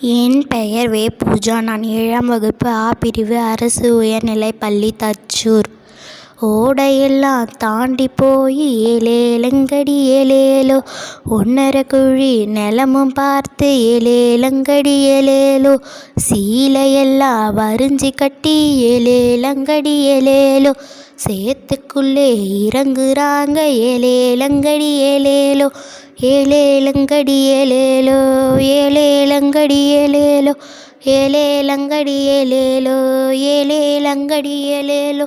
என் பெயர் வே. பூஜா. நான் ஏழாம் வகுப்பு ஆ பிரிவு அரசு உயர்நிலைப்பள்ளி தச்சூர். ஓடையெல்லாம் தாண்டி போய் ஏலேலங்கடி ஏலேலோ ஒன்னரை குழி நிலமும் பார்த்து ஏலேலங்கடி ஏலேலோ சீலையெல்லாம் வரிஞ்சு கட்டி ஏலேலங்கடி ஏலேலோ சேத்துக்குள்ளே இறங்குறாங்க ஏலேலங்கடி ஏலேலோ ஏலேலங்கடி ஏலேலோ ஏலேலங்கடி ஏலேலோ ஏலேலங்கடி ஏலேலோ ஏலேலங்கடி ஏலேலோ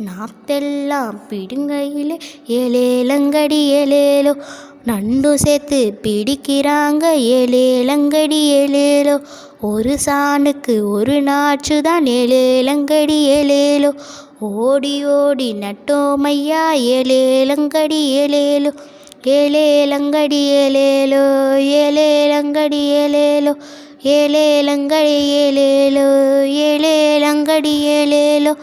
நாத்தெல்லாம் பிடுங்கையிலே ஏலேலங்கடி ஏலேலோ நண்டு சேர்த்து பிடிக்கிறாங்க ஏலேலங்கடி ஏலேலோ ஒரு சாணுக்கு ஒரு நாச்சு தான் ஏலேலங்கடி ஏலேலோ ஓடி ஓடி நட்டோமையா ஏலேலங்கடி ಏಳೇಲಂಗಡಿ ಏಲೇಲೋ ಏಳೇಲಂಗಡಿ ಏಲೇಲೋ ಏಳೇಲಂಗಡಿ ಏಲೇಲೋ ಏಳೇಲಂಗಡಿ ಏಲೇಲೋ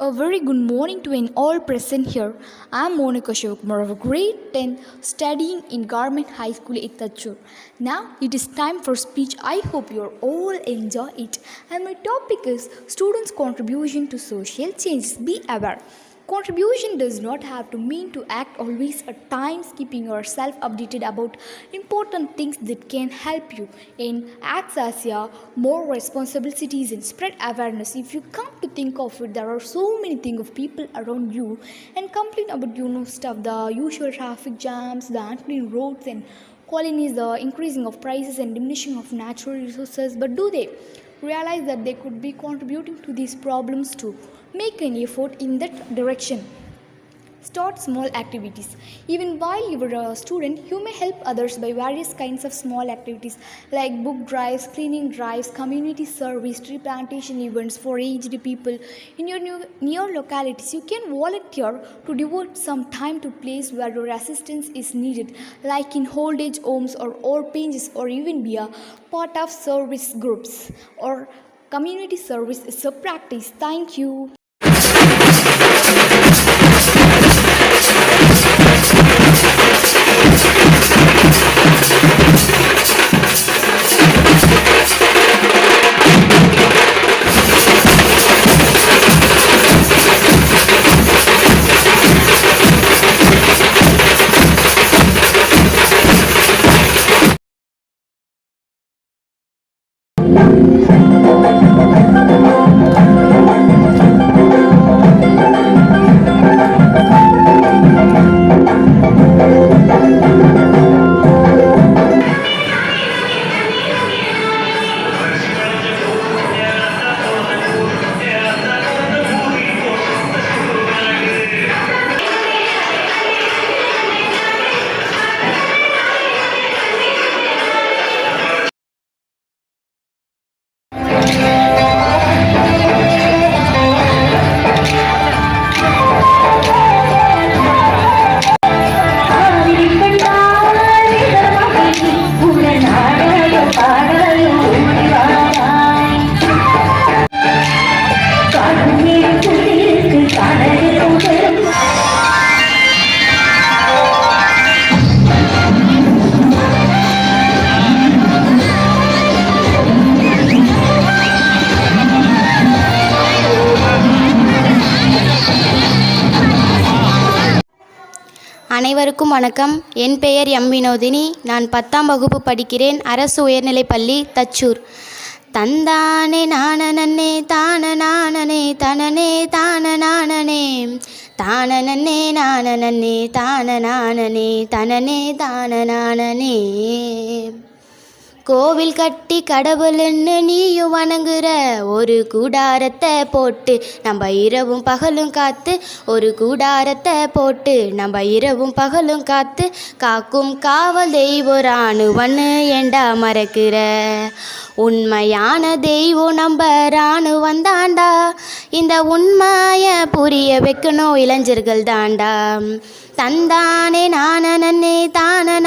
A very good morning to an all present here. I am Monika Shivkumar of grade 10 studying in Garment High School Itachur. Now it is time for speech. I hope you all enjoy it. And my topic is students' contribution to social change. Be aware. Contribution does not have to mean to act always at times keeping yourself updated about important things that can help you in acts as a more responsible citizen. Spread awareness. If you come to think of it, there are so many things of people around you and complain about you know stuff, the usual traffic jams, the unclean roads and colonies, the increasing of prices and diminishing of natural resources. But do they? Realize that they could be contributing to these problems too. Make an effort in that direction. Start small activities. Even while you are a student, you may help others by various kinds of small activities like book drives, cleaning drives, community service, tree plantation events for aged people. In your new, near localities, you can volunteer to devote some time to place where your assistance is needed, like in old age homes or orphanages, or even be a part of service groups or community service is a practice. Thank you. அனைவருக்கும் வணக்கம். என் பெயர் M Vinodhini. நான் பத்தாம் வகுப்பு படிக்கிறேன். அரசு உயர்நிலைப்பள்ளி தச்சூர். தந்தானே நானனே தான நானனே தனனே தான நானனே தானனே நானனே தான நானனே தனனே தான நானனே கோவில் கட்டி கடவுள்னு நீயும் வணங்குற. ஒரு கூடாரத்தை போட்டு நம்ம இரவும் பகலும் காத்து ஒரு கூடாரத்தை போட்டு நம்ம இரவும் பகலும் காத்து காக்கும் காவல் தெய்வம் ராணுவன்னு ஏண்டா மறக்கிற? உண்மையான தெய்வம் நம்ம ராணுவம் தாண்டா. இந்த உண்மையை புரிய வைக்கணும் இளைஞர்கள் தாண்டா. தந்தானே நானே தான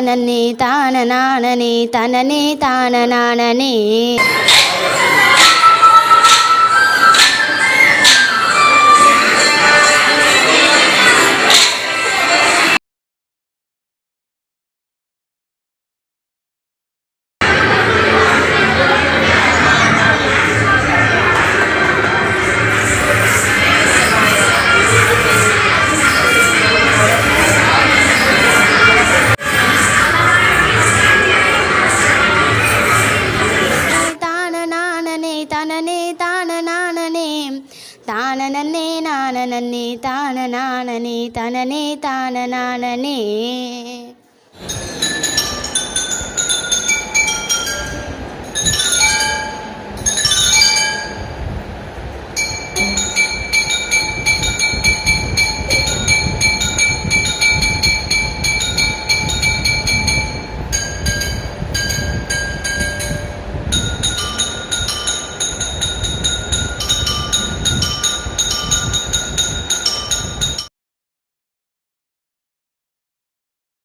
താനനെ താനനാണനെ തനനെ താനനാണനേ. தான நானனே தனனே தான. நானனே